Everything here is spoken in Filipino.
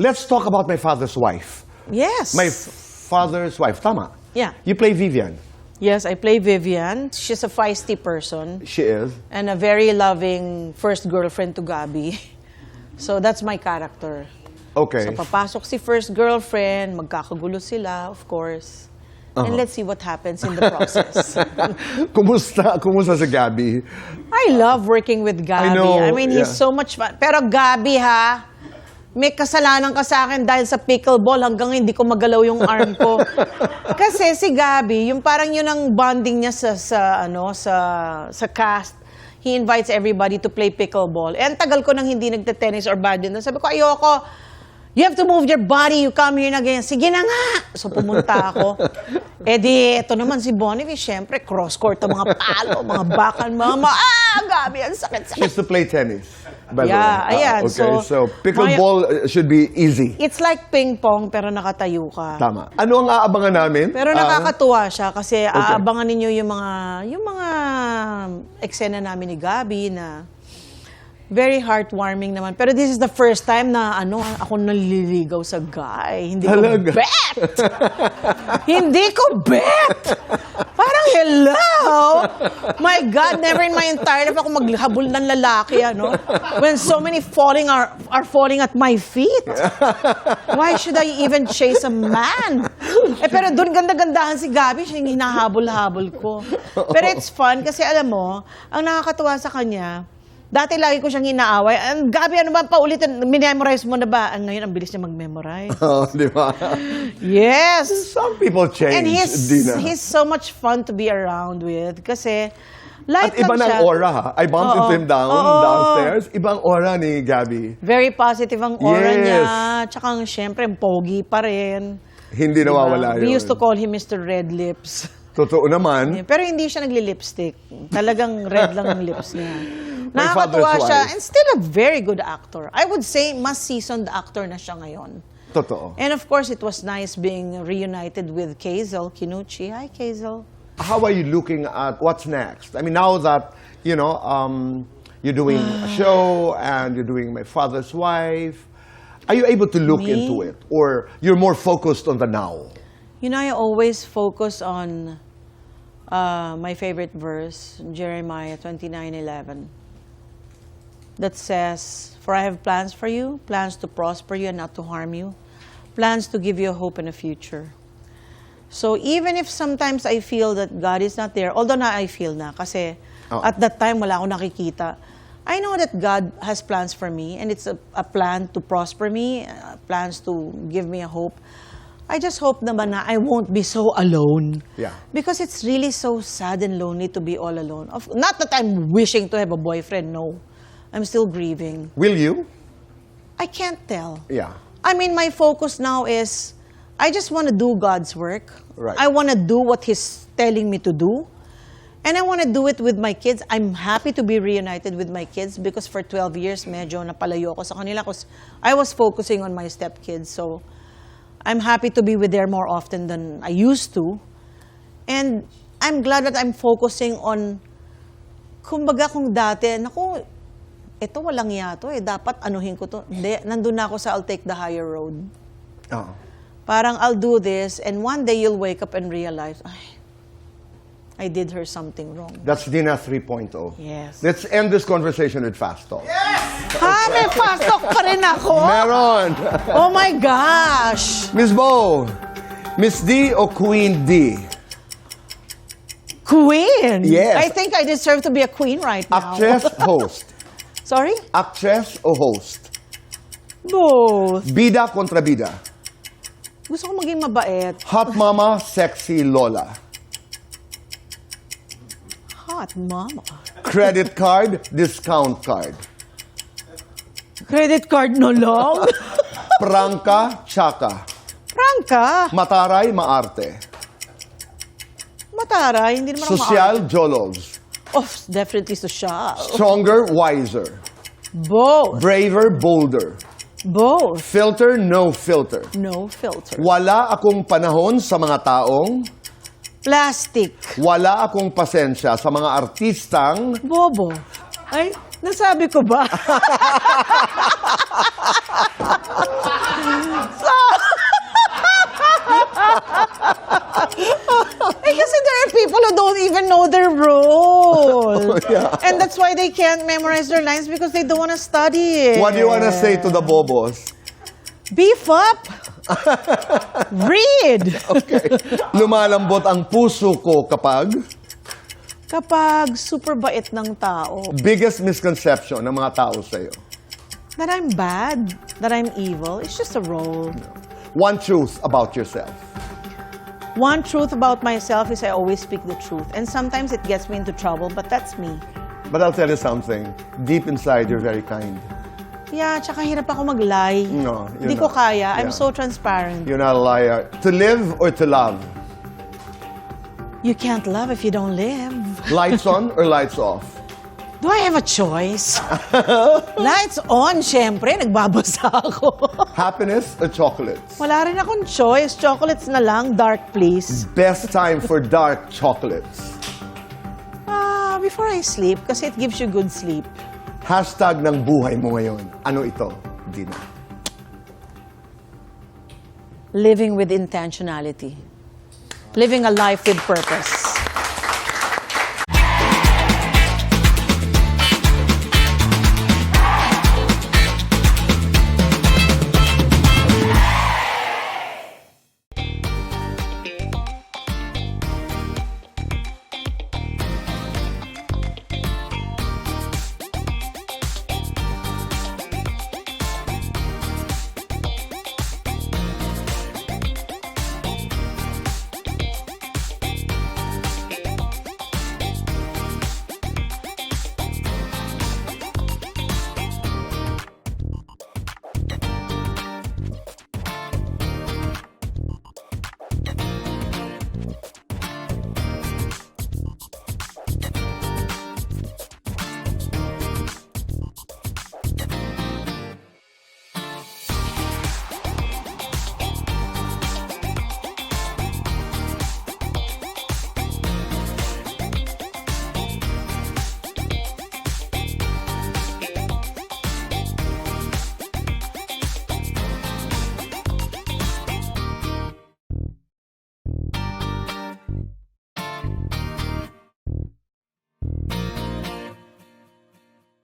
Let's talk about my father's wife. Yes. My father's wife, tama. Yeah. You play Vivian. Yes, I play Vivian. She's a feisty person She is. and a very loving first girlfriend to Gabi. So that's my character. Okay. So papasok si first girlfriend, magkakagulo sila, of course. Uh-huh. And let's see what happens in the process. kumusta, kumusta si Gabby? I love working with Gabi. I know, I mean, he's so much fun. Pero Gabi ha, may kasalanan ka sa akin dahil sa pickleball hanggang hindi ko magalaw yung arm ko. Kasi si Gabby, yung parang yun ang bonding niya sa, sa, ano, sa, sa cast. He invites everybody to play pickleball. Eh, ang tagal ko nang hindi nagte-tennis or badminton. Sabi ko, ayoko. You have to move your body. You come here na ganyan. Sige na nga. So pumunta ako. Eh di, ito naman si Bonnevie, syempre, cross-court ang mga palo, mga bakal, mga, mga ah, Gabi, ang She sakit-sakit. used to play tennis. The Yeah. Ah, ayan. okay, so, So, pickleball uh, should be easy. It's like ping-pong, pero nakatayo ka. Tama. Ano ang aabangan namin? Pero Ah, nakakatuwa siya kasi aabangan ninyo yung mga yung mga eksena namin ni Gabi na very heartwarming naman. Pero this is the first time na ano, ako naliligaw sa guy. Hindi Talaga? ko bet! Hindi ko bet! Parang hello! My God, never in my entire life ako maghabol ng lalaki, ano? When so many falling are, are falling at my feet. Why should I even chase a man? Eh, pero doon ganda-gandahan si Gabi, siya yung hinahabol-habol ko. Pero it's fun kasi alam mo, ang nakakatuwa sa kanya, dati lagi ko siyang inaaway. Ang Gabi, ano ba paulitin? Minemorize mo na ba? Ang ngayon, ang bilis niya mag-memorize. Oh, di ba? Yes! Some people change, And he's, Dina. he's so much fun to be around with kasi light At iba lang siya. ng aura, ha? I bumped Oo. into him down, Oo. downstairs. Ibang aura ni Gabby. Very positive ang aura Yes. niya. Tsaka syempre, pogi pa rin. Hindi Diba? nawawala We yun. used to call him Mr. Red Lips. Totoo naman. Pero hindi siya nagli-lipstick. Talagang red lang ang lips niya. Nakakatuwa siya. And still a very good actor. I would say, mas seasoned actor na siya ngayon. Totoo. And of course, it was nice being reunited with Kazel Kinuchi. Hi, Kazel. How are you looking at what's next? I mean, now that, you know, um, you're doing a show and you're doing My Father's Wife, are you able to look Me? into it? Or you're more focused on the now? You know, I always focus on uh, my favorite verse, Jeremiah 29:11, that says, "For I have plans for you, plans to prosper you and not to harm you, plans to give you a hope and a future." So even if sometimes I feel that God is not there, although na I feel na kasi Oh. at that time wala akong nakikita, I know that God has plans for me and it's a, a plan to prosper me, uh, plans to give me a hope. I just hope naman na I won't be so alone. Yeah. Because it's really so sad and lonely to be all alone. Of, not that I'm wishing to have a boyfriend, no. I'm still grieving. Will you? I can't tell. Yeah. I mean, my focus now is I just want to do God's work. Right. I want to do what He's telling me to do. And I want to do it with my kids. I'm happy to be reunited with my kids because for 12 years, medyo napalayo ako sa kanila because I was focusing on my stepkids. So I'm happy to be with them more often than I used to. And I'm glad that I'm focusing on, kumbaga kung dati, naku, ito walang yato eh, dapat anuhin ko to. Hindi, nandun na ako sa I'll take the higher road. Oh. Parang I'll do this and one day you'll wake up and realize, ay, I did her something wrong. That's Dina 3.0. Yes. Let's end this conversation with Fast Talk. Ha, may pasok pa rin ako? Meron! Oh my gosh! Miss Bo, Miss D o Queen D? Queen! Yes. I think I deserve to be a queen right now. Actress, host. Sorry? Actress o host? Both. Bida kontra bida. Gusto ko maging mabait. Hot mama, sexy lola. Hot mama. Credit card, discount card. Credit card no long? Prangka, tsaka. Prangka. Mataray, maarte. Mataray, hindi naman ako Social, jolos. Oh, definitely social. Stronger, wiser. Both. Braver, bolder. Both. Filter, no filter. No filter. Wala akong panahon sa mga taong Plastic. wala akong pasensya sa mga artistang Bobo. Ay, nasabi ko ba? so, eh, kasi there are people who don't even know their Yeah. And that's why they can't memorize their lines because they don't want to study it. What do you want to say to the bobos? Beef up! Read! Okay. Lumalambot ang puso ko kapag Kapag super bait ng tao, biggest misconception ng mga tao sa'yo. that I'm bad, that I'm evil, it's just a role. One truth about yourself. One truth about myself is I always speak the truth. And sometimes it gets me into trouble, but that's me. But I'll tell you something. Deep inside, you're very kind. Yeah, tsaka hirap ako mag-lie. No, you're Hindi ko not. kaya. I'm Yeah. so transparent. You're not a liar. To live or to love? You can't love if you don't live. Lights on or lights off? Do I have a choice? Lights on, syempre. Nagbabasa ako. Happiness or chocolates? Wala rin akong choice. Chocolates na lang. Dark, please. Best time for dark chocolates. Ah, before I sleep, kasi it gives you good sleep. Hashtag ng buhay mo ngayon. Ano ito, Dina? Living with intentionality. Living a life with purpose.